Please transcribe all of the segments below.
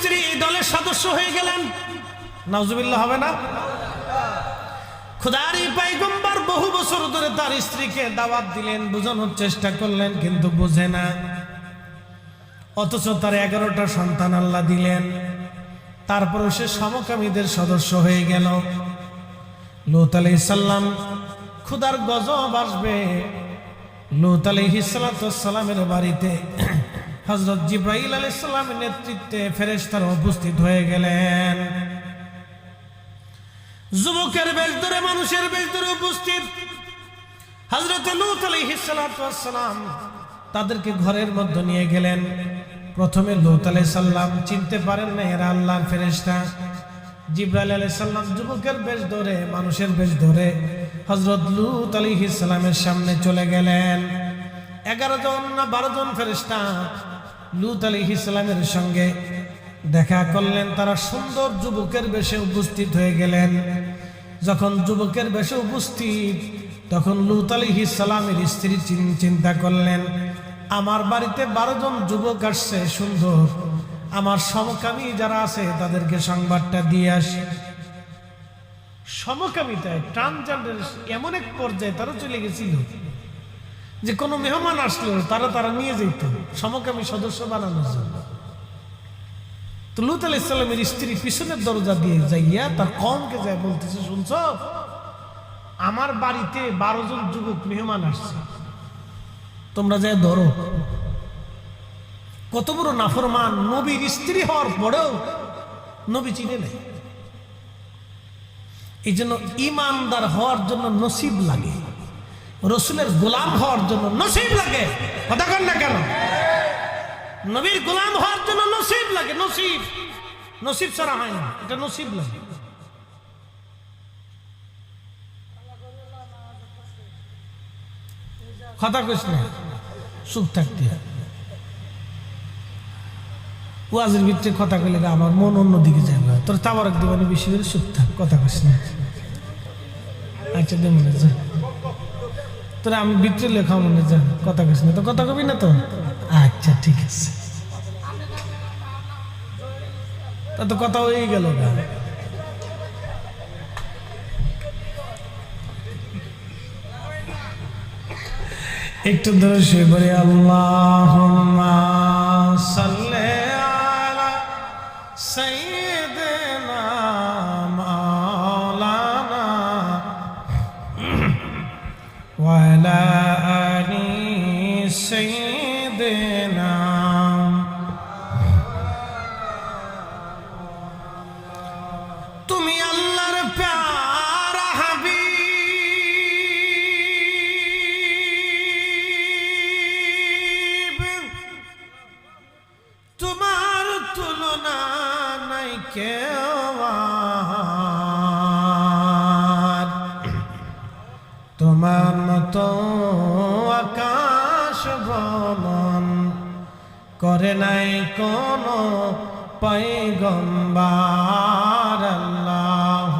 স্ত্রী এই দলের সদস্য হয়ে গেলেন। নাউজুবিল্লাহ, হবে না? খুদারি পাইগম্বর বহু বছর ধরে তার স্ত্রীকে দাওয়াত দিলেন, বোঝানোর চেষ্টা করলেন, কিন্তু বোঝে না। অথচ তার এগারোটা সন্তান আল্লাহ দিলেন। তারপর সে সমকামীদের সদস্য হয়ে গেল। লুত আলাইসাল্লাম খুদার গজব আসবে। লুত আলাইহিসালামের বাড়িতে হজরত জিব্রাইল আলাইসাল্লামের নেতৃত্বে ফেরেশতারা উপস্থিত হয়ে গেলেন। যুবকের বেশ ধরে মানুষের বেশ ধরে উপস্থিত। হজরত লুত আলাইহিসালাম তাদেরকে ঘরের মধ্যে নিয়ে গেলেন। প্রথমে লুত আলাইসাল্লাম চিনতে পারেন না এরা আল্লাহর ফেরেশতা। জিব্রাইল আলাইসাল্লাম যুবকের বেশ ধরে মানুষের বেশ ধরে হজরত লুত আলাইহিসালামের সামনে চলে গেলেন। এগারো জন না বারো জন ফেরেশতা লুত আলাইহিসালামের সঙ্গে দেখা করলেন। তারা সুন্দর যুবকের বেশে উপস্থিত হয়ে গেলেন। যখন যুবকের বেশে উপস্থিত, তখন লুত আলিহি সালামের স্ত্রী চিন্তা করলেন, আমার বাড়িতে বারো জন যুবক আসছে, সুন্দর। আমার সমকামী যারা আছে, তাদেরকে সংবাদটা দিয়ে আসি। সমকামিতায় ট্রান্সজেন্ডার এমন এক পর্যায়ে তারা চলে গেছিল। যে কোনো মেহমান আসলো তারা তারা নিয়ে যেত। সমকামী সদস্য বানানোর জন্য। তো লুত আলাহ ইসলামের স্ত্রী পিছনের দরজা দিয়ে যাইয়া তার কমকে যায় বলতেছে, শুনছ? আমার বাড়িতে বারো জন যুবক মেহমান আসছে। তোমরা যায় ধরো। কত বড় নাফরমান নবীর স্ত্রী হওয়ার পরেও নবী চিনে নেই। এই জন্য ইমানদার হওয়ার জন্য নসিব লাগে। রসুলের গোলাম হওয়ার জন্য নসিব লাগে। কথা কন না কেন? নবীর গোলাম হওয়ার জন্য নসিব লাগে, নসিব। নসিব ছাড়া হয় না, এটা নসিব লাগে। কথা কইস না সুখ থাকতে। ওয়াজের ভিতরে কথা কইলে আমার মন অন্যদিকে যাবে তোর তাবারক দিবানি বেশি করে সুখ থাক, কথা কইস না। আচ্ছা দে যা। তোরা আমি ভিতরে লেখা মনে যা, কথা কইস না তো, কথা কবি না তো? আচ্ছা ঠিক আছে। তা তো কথা হয়ে গেল গা। একটু ধরে শুয়ে পড়ে আল্লাহ সাল্লে কেউ তোমার মতো আকাশ ভ্রমণ করে নাই কোনো পৈগম্বার আল্লাহ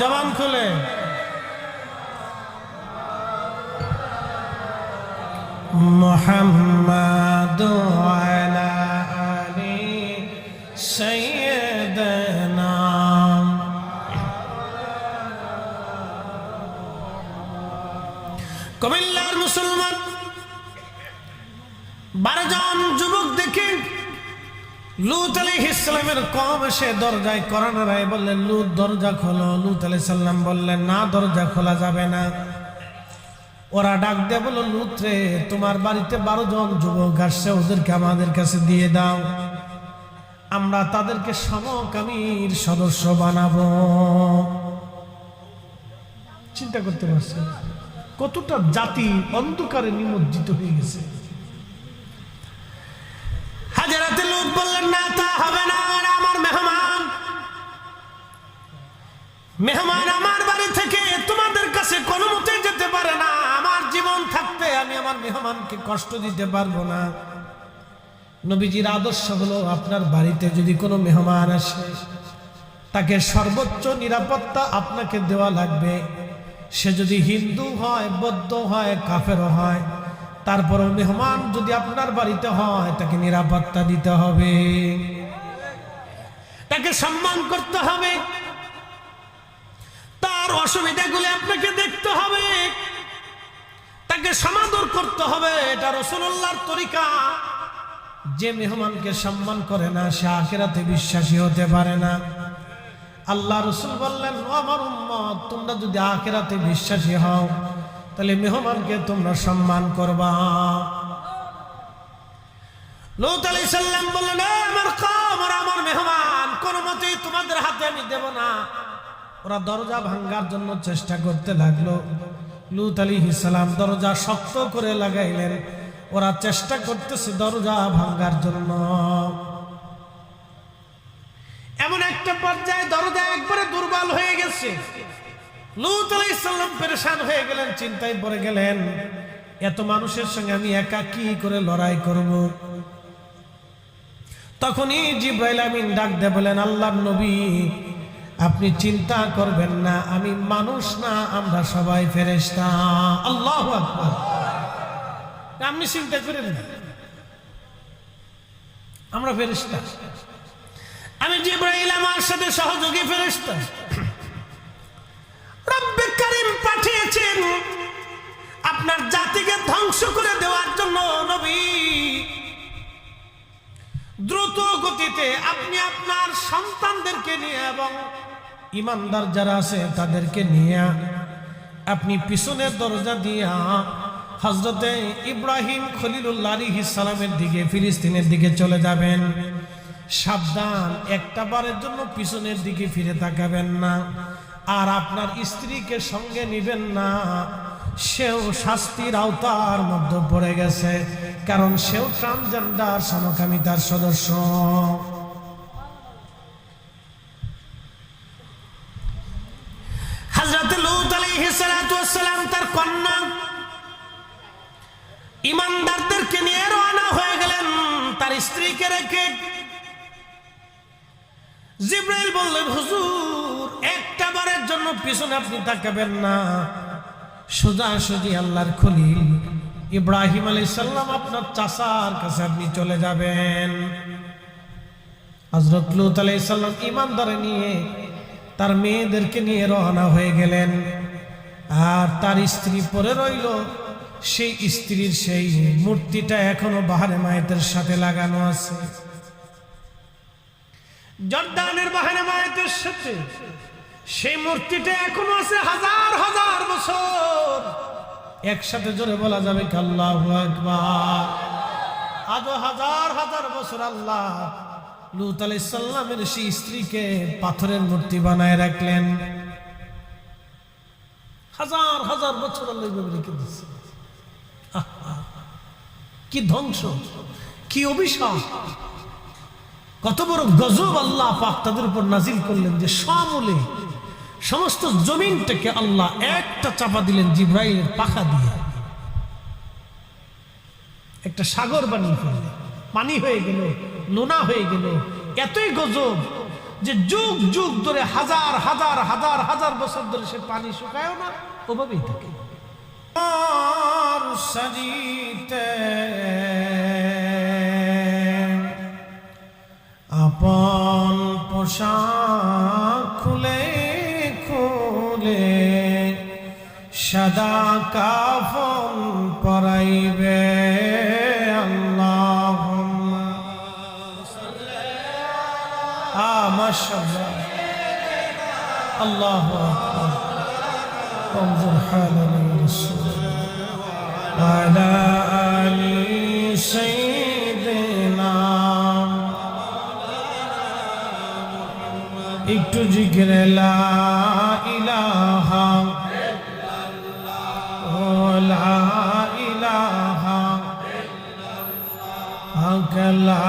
জবান খুলে। মোহাম্মদ আয় سيدنا কুমিল্লার মুসলমান বারো জন যুবক দেখে লুত আলী ইসলামের কম এসে দরজায় করানো রায় বললেন লুত দরজা খোলো লুত আলী সাল্লাম বললেন না দরজা খোলা যাবে না ওরা ডাক দিয়ে বললো লুত রে তোমার বাড়িতে বারো জন যুবক আসছে ওদেরকে আমাদের কাছে দিয়ে দাও আমরা তাদেরকে সমকামীর সদস্য বানাবো। চিন্তা করতে পারছেন? কতটা জাতি অন্ধকারে নিমজ্জিত হয়ে গেছে। হাজারাতে লোক বললেন, না, তা হবে না আমার মেহমান। মেহমান আমার বাড়ি থেকে তোমাদের কাছে কোনো মতে যেতে পারে না। আমার জীবন থাকতে আমি আমার মেহমানকে কষ্ট দিতে পারব না। নবীজির আদর্শ হলো আপনার বাড়িতে যদি কোনো মেহমান আসে, তাকে সর্বোচ্চ নিরাপত্তা আপনাকে দেওয়া লাগবে। সে যদি হিন্দু হয়, বৌদ্ধ হয়, কাফেরও হয়, তারপরও মেহমান যদি আপনার বাড়িতে হয়, তাকে নিরাপত্তা দিতে হবে। তাকে সম্মান করতে হবে। তার অসুবিধাগুলি আপনাকে দেখতে হবে। তাকে সমাদর করতে হবে। এটা রসুল্লাহর তরিকা। যে মেহমানকে সম্মান করে না, সে আখেরাতে বিশ্বাসী হতে পারে না। আল্লাহ রসুল বললেন, আমার উম্মত, তোমরা যদি আখেরাতে বিশ্বাসী হও, তাহলে মেহমানকে তোমরা সম্মান করবা। লৌত আলাই সাল্লাম বললেন, "এ আমার কম আমার মেহমান, কোন মতেই তোমাদের হাতে আমি দেব না। ওরা দরজা ভাঙ্গার জন্য চেষ্টা করতে লাগল। লুত আলী সালাম দরজা শক্ত করে লাগাইলেন। ওরা চেষ্টা করতেছে দরজা ভাঙ্গার জন্য। এমন একটা পর্যায়ে দরজা একবারে দুর্বল হয়ে গেছে। লুত হয়ে গেলেন, চিন্তায় পড়ে গেলেন, এত মানুষের সঙ্গে আমি একা কি করে লড়াই করব? তখনই জিব্রাইল ডাক দে বলেন আল্লাহ নবী, আপনি চিন্তা করবেন না, আমি মানুষ না, আমরা সবাই ফেরেশতা। আল্লাহ আকবার। আপনি চিন্তা করেন না। আমরা ফেরেশতা। আমি যে জিব্রাইল আমার সাথে সহযোগী ফেরেশতা। রব্বে কারিম পাঠিয়েছেন আপনার জাতিকে ধ্বংস করে দেওয়ার জন্য নবী। দ্রুত গতিতে আপনি আপনার সন্তানদেরকে নিয়ে এবং ইমানদার যারা আছে তাদেরকে নিয়ে আপনি পিছনের দরজা দিয়া হজরতে ইব্রাহিম খলিলুল্লাহ সালামের দিকে, ফিলিস্তিনের দিকে চলে যাবেন। সাবধান, একটা বারের জন্য পিছনের দিকে ফিরে তাকাবেন না। আর আপনার স্ত্রীকে সঙ্গে নিবেন না। সেও শাস্তির আওতার মধ্যে পড়ে গেছে, কারণ সেও ট্রান্সজেন্ডার সমকামিতার সদস্য। হযরত লূত তার কন্যা ইমানদারদেরকে নিয়ে রওনা হয়ে গেলেন তার স্ত্রীকে রেখে। জিব্রাইল বললেন, হুজুর, একটা বারের জন্য পিছনে আপনি তাকাবেন না। সোজা সুজি আল্লাহর খলিল। ইব্রাহিম আলী সাল্লাম আপনার চাষার কাছে আপনি চলে যাবেন। হজরত লুত আলাই সাল্লাম ইমানদারে নিয়ে তার মেয়েদেরকে নিয়ে রওনা হয়ে গেলেন। আর তার স্ত্রী পরে রইল। সেই স্ত্রীর সেই মূর্তিটা এখনও বাহারে মায়েদের সাথে লাগানো আছে। জর্দানের বাহারে মায়েদের সাথে। সেই মূর্তিটা এখনও আছে হাজার হাজার বছর। একসাথে জোরে বলা যাবে আল্লাহু আকবার। আজও হাজার হাজার বছর আল্লাহ লুত আলাইহিস সালামের সেই স্ত্রীকে পাথরের মূর্তি বানায় রাখলেন। হাজার হাজার বছর আল্লাহ রেখে দিচ্ছে কি ধ্বংস, কি অভিশাপ কত বড় গজব আল্লাহ পাক তাদের উপর নাজিল করলেন যে সমূলে সমস্ত জমিনটাকে আল্লাহ একটা চাপা দিলেন জিব্রাইলের পাখা দিয়ে। একটা সাগর বানিয়ে ফেললেন। পানি হয়ে গেল, নোনা হয়ে গেল। এতই গজব যে যুগ যুগ ধরে হাজার হাজার হাজার হাজার বছর ধরে সে পানি শুকায়ও না, ওভাবেই থাকে। আর সাজিতে। আপন পোশাক খুলে খুলে সাদা কাফন পরাইবে আল্লাহ মাশাআল্লাহ। আল্লাহ আকবার। انظر حال الرسول وعلى آل سيدنا একটু জিকির লা ইলাহা ও লা ইলাহা হক লা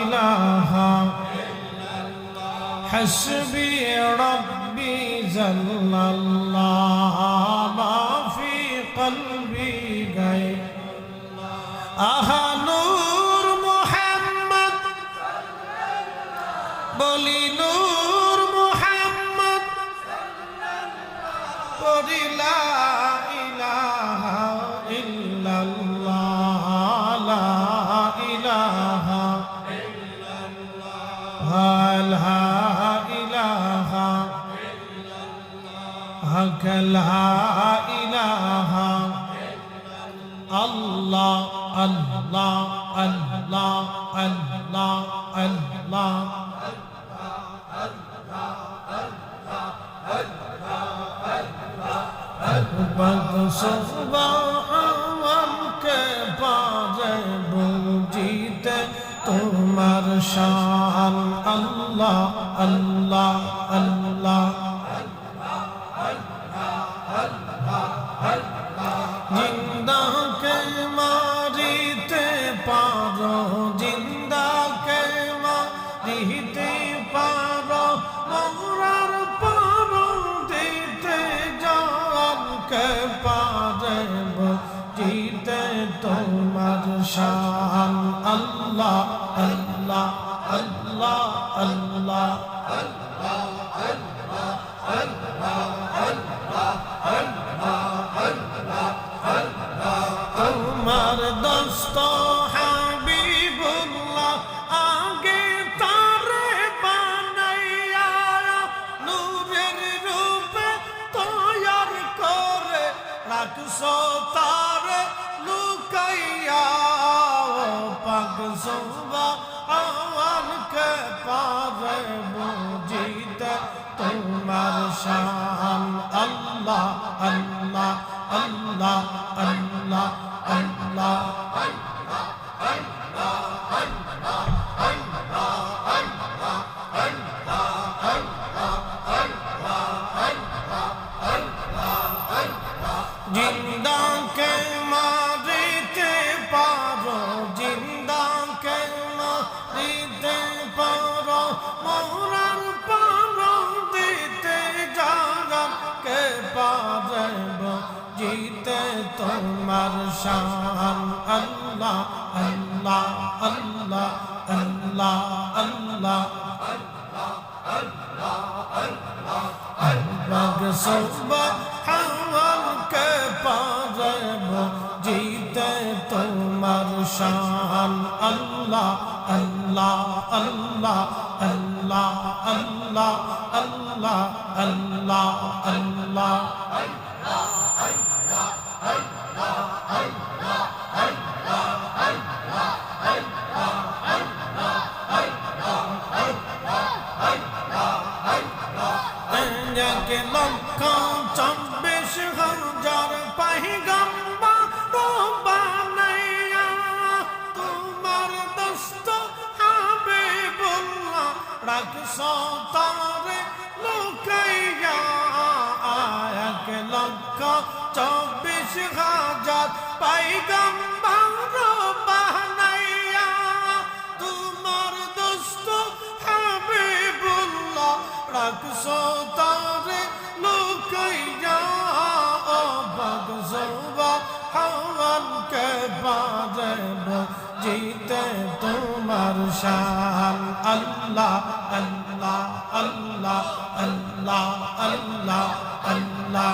ইলাহা حسبي ربي جل لا إله الله الله الله الله الله. الله الله আমাকে পাজে বুঝিতে তোমার শান আল্লাহ আল্লাহ। अल्लाह अल्लाह সোবা আমানকে পারে বুঝিতে তোমার শান আল্লাহ আল্লাহ আল্লাহ আল্লাহ আল্লাহ। শান, আল্লাহ আল্লাহ আল্লাহ আল্লাহ আল্লাহ। সুবহানকে পারব, জিতে তোমার শান। আল্লাহ আল্লাহ আল্লাহ আল্লাহ আল্লাহ আল্লাহ আল্লাহ আল্লাহ। যাকে চব্বিশ হাজার পাইগম্বা বানাইয়া তোমার দোস্ত হবে বললা রাখছো তারে লুকাইয়া ও বাগজবা হাওয়ানকে বাজব জিতে তোমার শান। আল্লাহ আল্লাহ আল্লাহ আল্লাহ আল্লাহ আল্লাহ।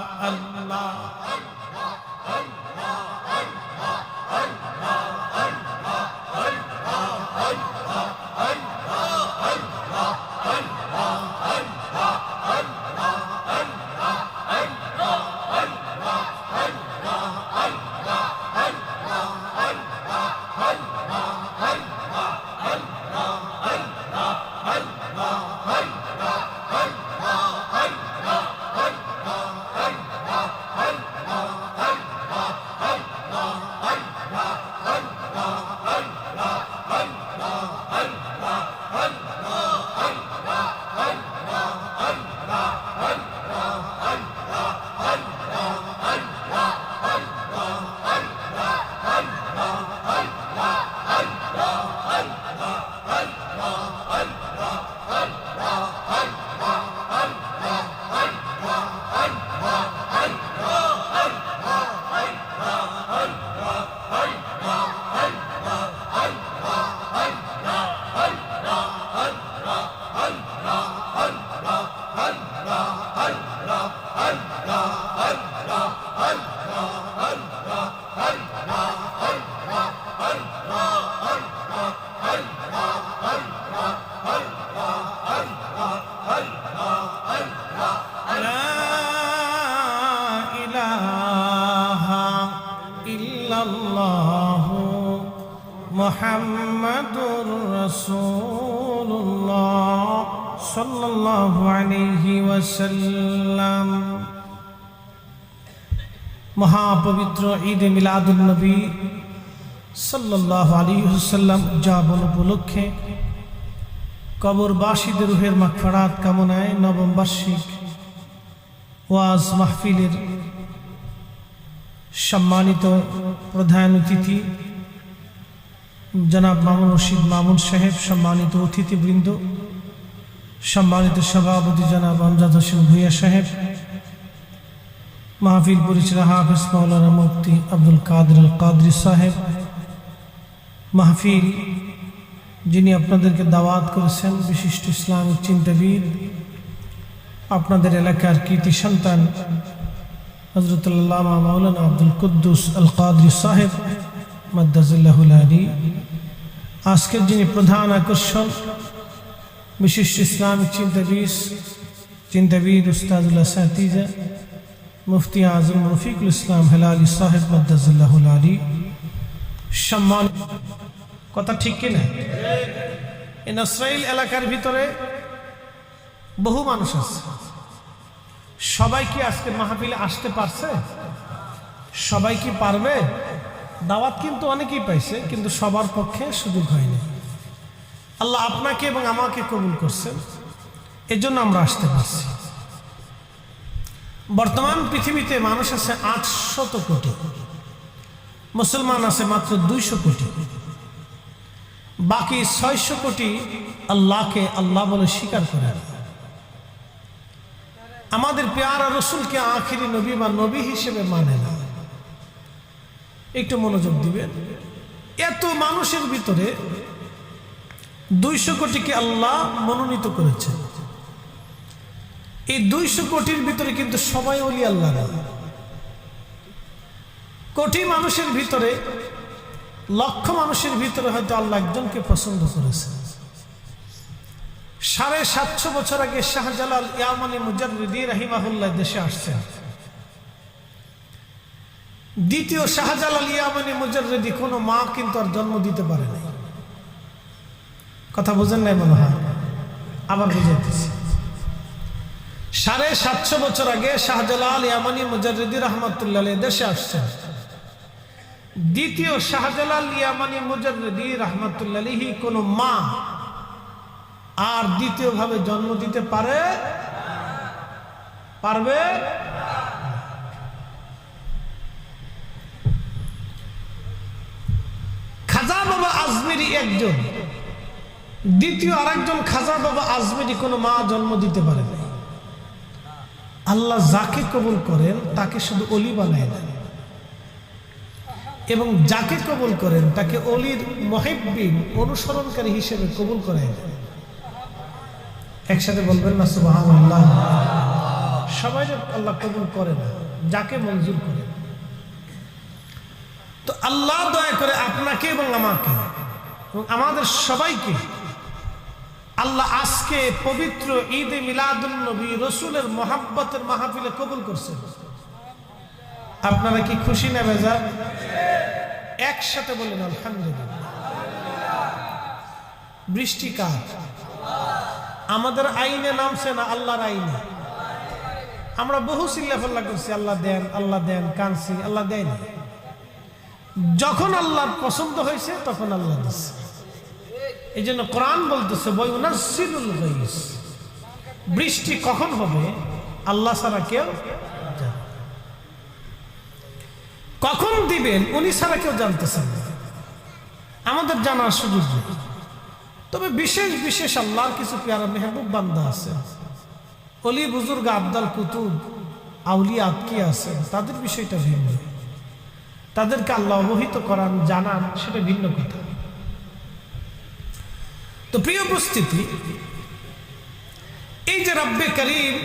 মহাপবিত্র ঈদ মিলাদুল নবী সাল্লাহ আলী হুসাল্লাম উদযাপন উপলক্ষে কবরবাসীদের রুহের মাগফারাত কামনায় নবম বার্ষিক ওয়াজ মাহফিলের সম্মানিত প্রধান অতিথি জনাব মামুন রশিদ মামুন সাহেব, সম্মানিত অতিথিবৃন্দ, সম্মানিত সভাপতি জনাব আমজাদ হোসেন ভুইয়া সাহেব মাহফিল পরিচালক হাফিজ মাওলানা মুফতি আব্দুল কাদের আল কাদরি সাহেব মাহফিল যিনি আপনাদেরকে দাওয়াত করেছেন বিশিষ্ট ইসলামিক চিন্তাবিদ আপনাদের এলাকার কৃতি সন্তান হজরতুল্লাহ মাওলানা আব্দুল কুদ্দুস আল কাদরি সাহেব মাদ্দাজুল্লাহুল আলী আজকের যিনি প্রধান আকর্ষণ বিশিষ্ট ইসলামিক চিন্তাবিদ চিন্তাবিদ উস্তাদুল্লাহ সাতিজা মুফতি আজম রফিকুল ইসলাম হেলালি সাহেব মাদ্দাজুল্লাহুল আলী, সম্মান কথা ঠিক কিনা? এই নসরাইল এলাকার ভিতরে বহু মানুষ আছে। সবাই কি আজকে মাহফিলে আসতে পারছে? সবাই কি পারবে? দাওয়াত কিন্তু অনেকেই পাইছে, কিন্তু সবার পক্ষে সুযোগ হয়নি। আল্লাহ আপনাকে এবং আমাকে কবুল করছেন। এজন্য আমরা আসতে পারছি। বর্তমান পৃথিবীতে মানুষ আছে আটশত কোটি। মুসলমান আছে মাত্র দুইশো কোটি। বাকি ছয়শো কোটি আল্লাহকে আল্লাহ বলে স্বীকার করে। আমাদের পেয়ারা রসুলকে আখিরি নবী বা নবী হিসেবে মানে না। একটু মনোযোগ দিবেন। এত মানুষের ভিতরে দুইশো কোটিকে আল্লাহ মনোনীত করেছেন। এই দুইশো কোটির ভিতরে কিন্তু সবাই অলি আল্লাহ কোটি মানুষের ভিতরে, লক্ষ মানুষের ভিতরে হয়তো আল্লাহ একজনকে পছন্দ করেছে। সাড়ে সাতশো বছর আগে শাহজালাল ইয়ামানি মুজাদ্দিদি রাহিমাহুল্লাহ দেশে আসছেন। দ্বিতীয় শাহজালাল ইয়ামানি মুজাদ্দিদি কোনো মা কিন্তু আর জন্ম দিতে পারে নাই কথা বোঝেন নাই মনে হয়? আবার বুঝাইতেছি। সাড়ে সাতশো বছর আগে শাহজালাল ইয়ামানি মুজাদ্দিদি রহমতুল্লাহ দেশে আসছেন। দ্বিতীয় শাহজালাল ইয়ামানি মুজাদ্দিদি রহমতুল্লাহি কোনো মা আর দ্বিতীয়ভাবে জন্ম দিতে পারে? পারবে? খাজা বাবা আজমেরি একজন। দ্বিতীয় আরেকজন খাজা বাবা আজমেরি কোনো মা জন্ম দিতে পারে না আল্লাহ যাকে কবুল করেন, তাকে শুধু অলি বানায় দেন। এবং যাকে কবুল করেন, তাকে অলির মহিবিন অনুসরণকারী হিসেবে কবুল করে দেন। একসাথে বলবেন না সুবাহান আল্লাহ সবাই যে আল্লাহ কবুল করে না, যাকে মঞ্জুর করে। তো আল্লাহ দয়া করে আপনাকে এবং আমাকে এবং আমাদের সবাইকে আল্লাহ আজকে পবিত্র ঈদে মিলাদুল নবী রসুলের মহাব্বতের মাহফিলে কবুল করছেন। আপনারা কি খুশি না বেজা একসাথে বলেন, আলহামদুলিল্লাহ। বৃষ্টি কার আমাদের আইনে নামছে না আল্লাহর আইনে। আমরা বহু চিল্লাফাল্লা করছি, আল্লাহ দেন আল্লাহ দেন কানছি আল্লাহ দেন যখন আল্লাহর পছন্দ হয়েছে, তখন আল্লাহ দিচ্ছে। এই জন্য কোরআন বলতেছে বই উনাসিরুল গাইস বৃষ্টি কখন হবে? আল্লাহ ছাড়া কেউ কখন দিবেন? উনি ছাড়া কেউ জানতেছেন আমাদের জানার সুযোগ তবে বিশেষ বিশেষ আল্লাহর কিছু পেয়ারা মেহবুব বান্দা আছে অলি, বুজুর্গ, আবদাল, কুতুব আউলি আতকি আছে তাদের বিষয়টা ভিন্ন। তাদেরকে আল্লাহ অবহিত করান, জানান, সেটা ভিন্ন কথা। তো প্রিয় উপস্থিতি, এই যে রব্বে করিম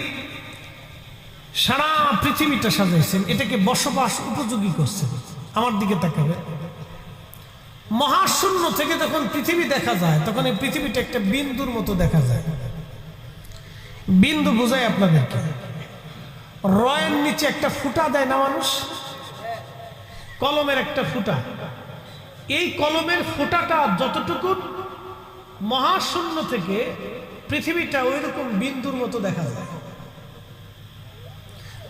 সারা পৃথিবীটা সাজাইছেন, এটাকে বসবাস উপযোগী করছেন, আমার দিকে তাকাবে। মহাশূন্য থেকে যখন পৃথিবী দেখা যায়, তখন এই পৃথিবীটা একটা বিন্দুর মতো দেখা যায়। বিন্দু বোঝায় আপনাদেরকে। রয়ের নিচে একটা ফুটা দেয় না মানুষ? কলমের একটা ফুটা। এই কলমের ফোঁটাটা যতটুকু মহাশূন্য থেকে পৃথিবীটা ওই রকম বিন্দুর মতো দেখা যায়।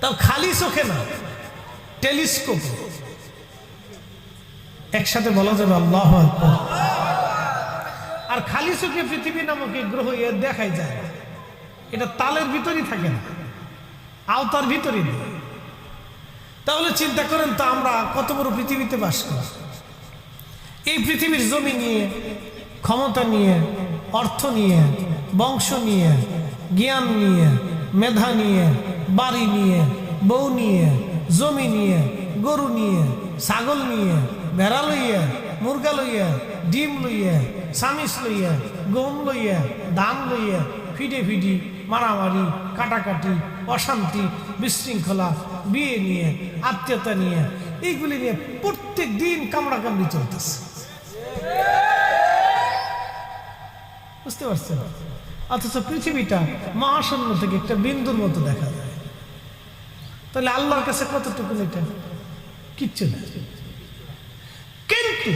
তাও খালি চোখে না, টেলিস্কোপ। একসাথে বলা যাবে আল্লাহ আর খালি চোখে পৃথিবী নামক গ্রহ এ দেখাই যায় এটা তালের ভিতরই থাকে না, আওতার ভিতরই নেই। তাহলে চিন্তা করেন তো আমরা কত বড় পৃথিবীতে বাস করি। এই পৃথিবীর জমি নিয়ে ক্ষমতা নিয়ে, অর্থ নিয়ে, বংশ নিয়ে, জ্ঞান নিয়ে, মেধা নিয়ে, বাড়ি নিয়ে, বউ নিয়ে, জমি নিয়ে, গরু নিয়ে, ছাগল নিয়ে, ভেড়া লইয়া, মুরগা লইয়া, ডিম লইয়া, সামিস লইয়া, গম লইয়া, ধান লইয়া, ফিডে ফিডি, মারামারি, কাটাকাটি, অশান্তি, বিশৃঙ্খলা, বিয়ে নিয়ে, আত্মীয়তা নিয়ে, এইগুলি নিয়ে প্রত্যেক দিন কামড়াকামড়ি চলতেছে। বুঝতে পারছেন? অথচ পৃথিবীটা মহাশূন্য থেকে একটা বিন্দুর মতো দেখা যায়। তাহলে আল্লাহর কাছে কতটুকু এটা? কিচ্ছু না। কিন্তু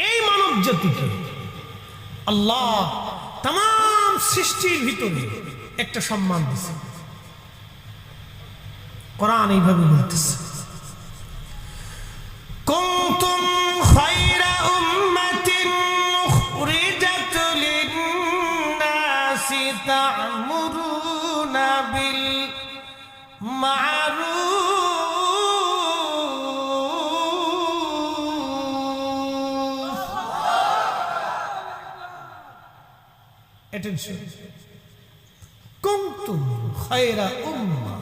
এই মানব জাতিকে আল্লাহ তাম সৃষ্টির ভিতরে একটা সম্মান দিছে কোরআন এইভাবে বলতেছে। এসো কুমতুম খায়রা উম্মা।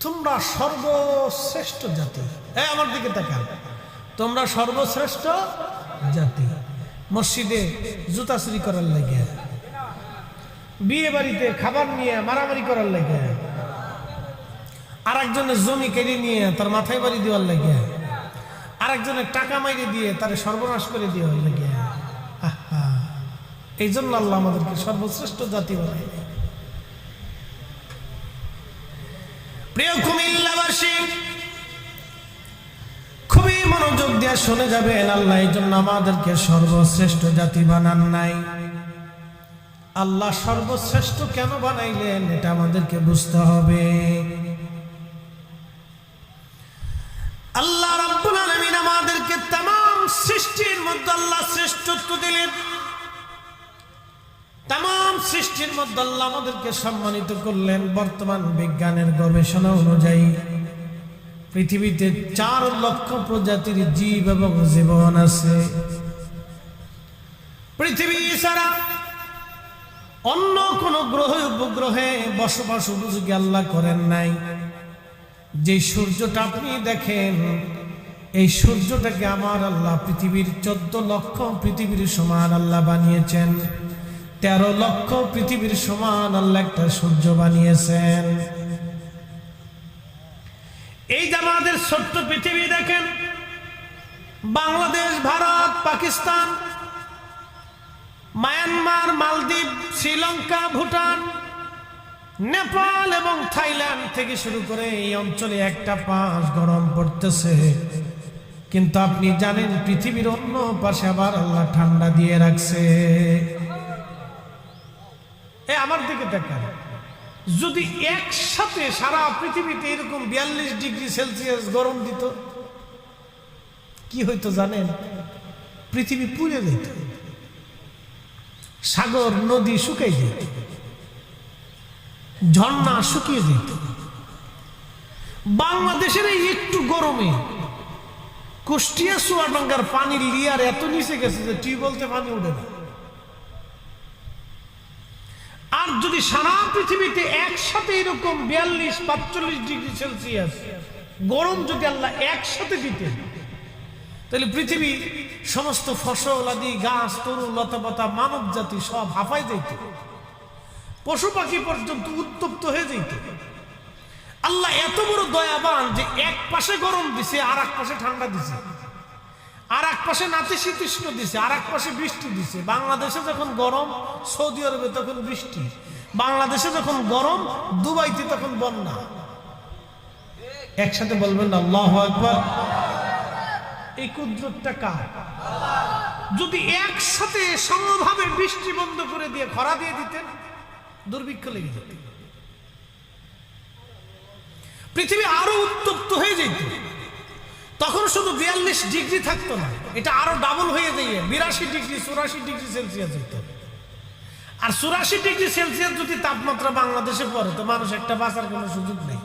তোমরা সর্বশ্রেষ্ঠ জাতি। হ্যাঁ আমার দিকে তাকান। তোমরা সর্বশ্রেষ্ঠ জাতি। মসজিদে জুতা চুরি করার লাগে। বিয়ে বাড়িতে খাবার নিয়ে মারামারি করার লাগে। আর একজনের জমি কেড়ে নিয়ে তার মাথায় বাড়ি দেওয়ার লাগে। আর একজনের টাকা মাইরে দিয়ে তার সর্বনাশ করে দেওয়ার লাগে। এই জন্য আল্লাহ আমাদেরকে সর্বশ্রেষ্ঠ জাতি বলে প্রিয় কুমিল্লাবাসী, খুবই মনোযোগ শুনে যাবেন, আল্লাহ এই জন্য আমাদেরকে সর্বশ্রেষ্ঠ জাতি বানান নাই। আল্লাহ সর্বশ্রেষ্ঠ কেন বানাইলেন, এটা আমাদেরকে বুঝতে হবে। আল্লাহ রাব্বুল আলামিন আমাদেরকে তাম, সৃষ্টির মধ্যে আল্লাহ শ্রেষ্ঠত্ব দিলেন। তাম সৃষ্টির মধ্যে আল্লাহ আমাদেরকে সম্মানিত করলেন। বর্তমান বিজ্ঞানের গবেষণা অনুযায়ী পৃথিবীতে চার লক্ষ প্রজাতির জীব এবং জীবন আছে। পৃথিবী ছাড়া অন্য কোন গ্রহ উপগ্রহে বসবাস উপযোগী আল্লাহ করেন নাই। যে সূর্যটা আপনি দেখেন, এই সূর্যটাকে আমার আল্লাহ পৃথিবীর চোদ্দ লক্ষ পৃথিবীর সমান আল্লাহ বানিয়েছেন। তেরো লক্ষ পৃথিবীর সমান আল্লাহ একটা সূর্য বানিয়েছেন। এই যে আমাদের ছোট্ট পৃথিবী দেখেন, বাংলাদেশ, ভারত, পাকিস্তান, মায়ানমার, মালদ্বীপ, শ্রীলঙ্কা, ভুটান, নেপাল এবং থাইল্যান্ড থেকে শুরু করে এই অঞ্চলে একটা পাঁচ গরম পড়তেছে। কিন্তু আপনি জানেন পৃথিবীর অন্য পাশে আবার আল্লাহ ঠান্ডা দিয়ে রাখছে। আমার দিকে দেখান। যদি একসাথে সারা পৃথিবীতে এরকম বিয়াল্লিশ ডিগ্রি সেলসিয়াস গরম দিত, কি হইতো জানেন? পৃথিবী পুড়ে যেত। সাগর, নদী শুকাই যেত। ঝর্ণা শুকিয়ে যেত। বাংলাদেশের এই একটু গরমে কুষ্টিয়া, চুয়াডাঙ্গার পানির লিয়ার এত নিচে গেছে যে টিউবওয়েলতে পানি উঠে না। আর যদি সারা পৃথিবীতে একসাথে এরকম বিয়াল্লিশ, পাঁচচল্লিশ ডিগ্রি সেলসিয়াস গরম যদি আল্লাহ একসাথে দিতেন তাহলে পৃথিবী সমস্ত ফসল, আদি, গাছ তরু লতা পাতা মানব জাতি সব হাফাই দিত পশু পাখি পর্যন্ত উত্তপ্ত হয়ে যেত আল্লাহ এত বড় দয়াবান যে এক পাশে গরম দিছে আর এক পাশে ঠান্ডা দিছে। আর এক পাশে নাতিশীতোষ্ণ দিছে আর এক পাশে বৃষ্টি দিছে। বাংলাদেশে যখন গরম, সৌদি আরবে তখন বৃষ্টি। বাংলাদেশে যখন গরম, দুবাইতে তখন বন্যা। একসাথে বলবেন আল্লাহ একবার এই কুদরতটা কার? যদি একসাথে সমভাবে বৃষ্টি বন্ধ করে দিয়ে খরা দিয়ে দিতেন, দুর্ভিক্ষ লেগে যেত। পৃথিবী আরও উত্তপ্ত হয়ে যেত। তখন শুধু বিয়াল্লিশ ডিগ্রি থাকতো না, এটা আরও ডাবল হয়ে যাইয়ে, বিরাশি ডিগ্রি, চুরাশি ডিগ্রি সেলসিয়াস হইত। আর চুরাশি ডিগ্রি সেলসিয়াস যদি তাপমাত্রা বাংলাদেশে পড়ে, তো মানুষ একটা বাঁচার কোনো সুযোগ নেই।